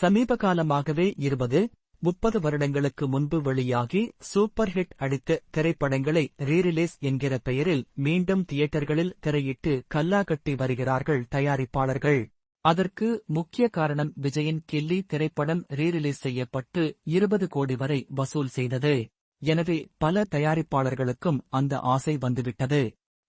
சமீப காலமாகவே இருபது முப்பது வருடங்களுக்கு முன்பு வெளியாகி சூப்பர் ஹிட் அடித்த திரைப்படங்களை ரீரிலீஸ் என்கிற பெயரில் மீண்டும் தியேட்டர்களில் திரையிட்டு கல்லாகட்டி வருகிறார்கள் தயாரிப்பாளர்கள். அதற்கு முக்கிய காரணம் விஜயின் கில்லி திரைப்படம் ரீரிலீஸ் செய்யப்பட்டு இருபது கோடி வரை வசூல் செய்தது. எனவே பல தயாரிப்பாளர்களுக்கும் அந்த ஆசை வந்துவிட்டது.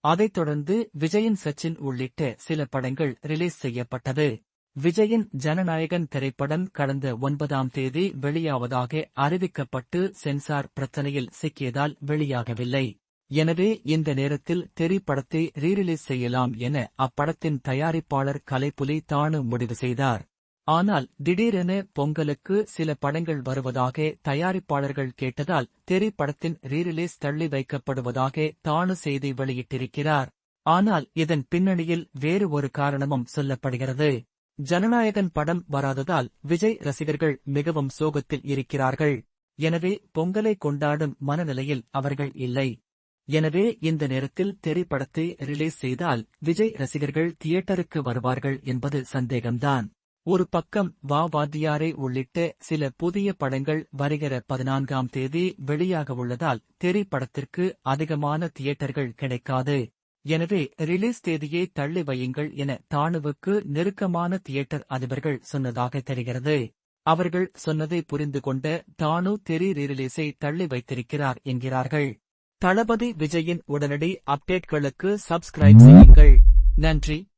அதைத் தொடர்ந்து விஜயின் சச்சின் உள்ளிட்ட சில படங்கள் ரிலீஸ் செய்யப்பட்டது. விஜயின் ஜனநாயகன் திரைப்படம் கடந்த ஒன்பதாம் தேதி வெளியாவதாக அறிவிக்கப்பட்டு சென்சார் பிரச்சனையில் சிக்கியதால் வெளியாகவில்லை. எனவே இந்த நேரத்தில் திரைப்படத்தை படத்தை ரீரிலீஸ் செய்யலாம் என அப்படத்தின் தயாரிப்பாளர் கலைப்புலி தானு முடிவு செய்தார். ஆனால் திடீரென பொங்கலுக்கு சில படங்கள் வருவதாக தயாரிப்பாளர்கள் கேட்டதால் திரைப்படத்தின் படத்தின் ரீரிலீஸ் தள்ளி வைக்கப்படுவதாக தானு செய்தி வெளியிட்டிருக்கிறார். ஆனால் இதன் பின்னணியில் வேறு ஒரு காரணமும் சொல்லப்படுகிறது. ஜனநாயகன் படம் வராததால் விஜய் ரசிகர்கள் மிகவும் சோகத்தில் இருக்கிறார்கள். எனவே பொங்கலை கொண்டாடும் மனநிலையில் அவர்கள் இல்லை. எனவே இந்த நேரத்தில் தெரி படத்தை ரிலீஸ் செய்தால் விஜய் ரசிகர்கள் தியேட்டருக்கு வருவார்கள் என்பது சந்தேகம்தான். ஒரு பக்கம் வா வாத்தியாரே உள்ளிட்ட சில புதிய படங்கள் வருகிற பதினான்காம் தேதி வெளியாக உள்ளதால் தெரி படத்திற்கு அதிகமான தியேட்டர்கள் கிடைக்காது. எனவே ரிலீஸ் தேதியை தள்ளி வையுங்கள் என தானுவுக்கு நெருக்கமான தியேட்டர் அதிபர்கள் சொன்னதாக தெரிகிறது. அவர்கள் சொன்னதை புரிந்து கொண்ட தானு தெரி ரீரிலீஸை தள்ளி வைத்திருக்கிறார் என்கிறார்கள். தளபதி விஜயின் உடனடி அப்டேட்களுக்கு சப்ஸ்கிரைப் செய்யுங்கள். நன்றி.